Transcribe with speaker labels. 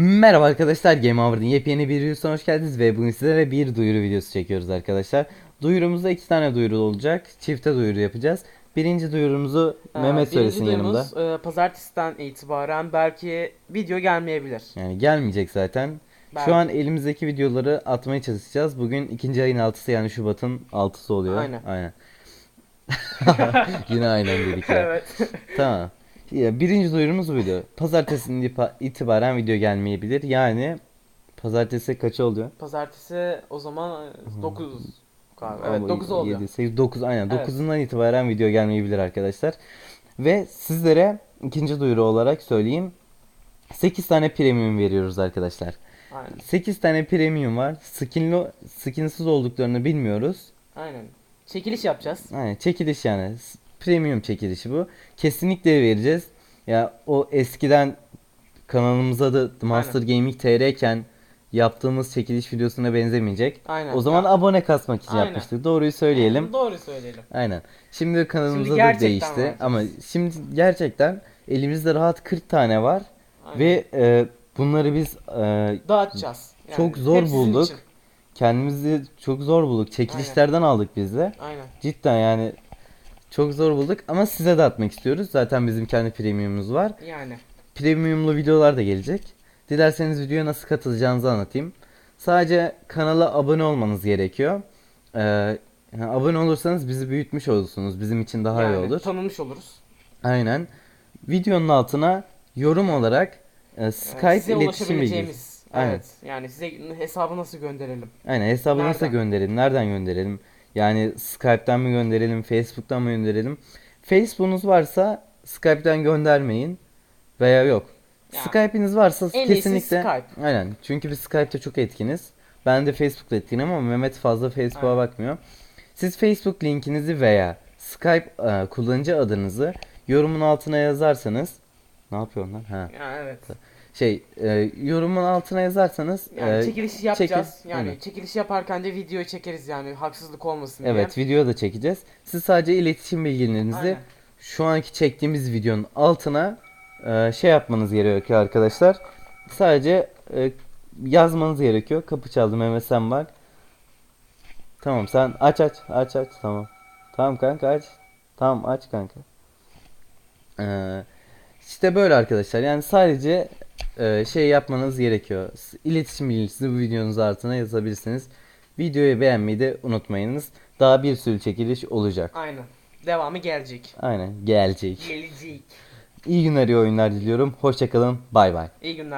Speaker 1: Merhaba arkadaşlar Game Over'ın yepyeni bir videosuna hoş geldiniz ve bugün sizlere bir duyuru videosu çekiyoruz arkadaşlar. Duyurumuzda iki tane duyuru olacak. Çifte duyuru yapacağız. Birinci duyurumuzu
Speaker 2: Ee,
Speaker 1: Mehmet söylesin yanımda.
Speaker 2: e, pazartesiden itibaren belki video gelmeyebilir.
Speaker 1: Yani gelmeyecek zaten.
Speaker 2: Belki.
Speaker 1: Şu an elimizdeki videoları atmaya çalışacağız. Bugün ikinci ayın 6'sı yani Şubat'ın 6'sı oluyor.
Speaker 2: Aynen.
Speaker 1: Aynen. Yine aynen dedik ya.
Speaker 2: evet.
Speaker 1: Tamam. Ya, birinci duyurumuz buydu. Pazartesinden itibaren video gelmeyebilir. Yani pazartesi kaç oluyor?
Speaker 2: Pazartesi o zaman 9 galiba. Evet 9 oldu.
Speaker 1: 7, 8, 9 aynen.
Speaker 2: Evet.
Speaker 1: 9'undan itibaren video gelmeyebilir arkadaşlar. Ve sizlere ikinci duyuru olarak söyleyeyim. 8 tane premium veriyoruz arkadaşlar.
Speaker 2: Aynen.
Speaker 1: 8 tane premium var. Skinli, skinsiz olduklarını bilmiyoruz.
Speaker 2: Aynen. Çekiliş yapacağız.
Speaker 1: Aynen çekiliş yani. Premium çekilişi bu. Kesinlikle vereceğiz. Ya o eskiden kanalımıza da Master Gaming TR iken yaptığımız çekiliş videosuna benzemeyecek.
Speaker 2: Aynen.
Speaker 1: O zaman
Speaker 2: Ya-
Speaker 1: abone kasmak için
Speaker 2: Aynen.
Speaker 1: yapmıştık. Doğruyu söyleyelim.
Speaker 2: Doğru söyleyelim.
Speaker 1: Aynen. Şimdi kanalımıza
Speaker 2: Şimdi
Speaker 1: da değişti.
Speaker 2: vereceğiz.
Speaker 1: Ama şimdi gerçekten elimizde rahat 40 tane var.
Speaker 2: Aynen.
Speaker 1: Ve e, bunları biz e,
Speaker 2: dağıtacağız. Yani
Speaker 1: çok zor bulduk.
Speaker 2: için.
Speaker 1: kendimizi çok zor bulduk. Çekilişlerden aldık biz de.
Speaker 2: Aynen.
Speaker 1: Cidden yani çok zor bulduk ama size de atmak istiyoruz. Zaten bizim kendi premiumumuz var.
Speaker 2: Yani.
Speaker 1: Premiumlu videolar da gelecek. Dilerseniz videoya nasıl katılacağınızı anlatayım. Sadece kanala abone olmanız gerekiyor. Ee, yani abone olursanız bizi büyütmüş olursunuz. Bizim için daha iyi
Speaker 2: yani
Speaker 1: olur.
Speaker 2: Tanınmış oluruz.
Speaker 1: Aynen. Videonun altına yorum olarak e,
Speaker 2: Yani
Speaker 1: Skype
Speaker 2: size
Speaker 1: iletişim bilgisi. Aynen.
Speaker 2: Evet. Yani size hesabı nasıl gönderelim?
Speaker 1: Aynen hesabı nasıl
Speaker 2: Nereden?
Speaker 1: gönderelim? Nereden gönderelim? Yani Skype'tan mı gönderelim? Facebook'tan mı gönderelim? Facebook'unuz varsa Skype'tan göndermeyin. Veya yok.
Speaker 2: Ya,
Speaker 1: Skype'iniz varsa
Speaker 2: en
Speaker 1: kesinlikle
Speaker 2: Skype.
Speaker 1: Aynen. Çünkü biz Skype'te çok etkiniz. Ben de Facebook'ta etkinim ama Mehmet fazla Facebook'a
Speaker 2: Aynen.
Speaker 1: bakmıyor. Siz Facebook linkinizi veya Skype e, kullanıcı adınızı yorumun altına yazarsanız ne yapıyorsun lan? Ha.
Speaker 2: Yani evet.
Speaker 1: Şey, e, yorumun altına yazarsanız
Speaker 2: Yani
Speaker 1: e,
Speaker 2: çekilişi yapacağız.
Speaker 1: çekil-
Speaker 2: yani
Speaker 1: Aynen.
Speaker 2: çekiliş yaparken de video çekeriz yani haksızlık olmasın diye.
Speaker 1: Evet video da çekeceğiz. Siz sadece iletişim bilgilerinizi
Speaker 2: Aynen.
Speaker 1: şu anki çektiğimiz videonun altına e, şey yapmanız gerekiyor arkadaşlar. Sadece e, yazmanız gerekiyor. Kapı çaldı Mehmet sen bak. Tamam sen aç aç aç aç tamam. Tamam kanka aç. Tamam aç kanka. Ee, işte böyle arkadaşlar. Yani sadece e, şey yapmanız gerekiyor. İletişim bilgisini bu videonun altına yazabilirsiniz. Videoyu beğenmeyi de unutmayınız. Daha bir sürü çekiliş olacak.
Speaker 2: Aynen. Devamı gelecek.
Speaker 1: Aynen gelecek.
Speaker 2: Gelecek.
Speaker 1: İyi günler iyi oyunlar diliyorum. Hoşçakalın. Bay bay.
Speaker 2: İyi günler.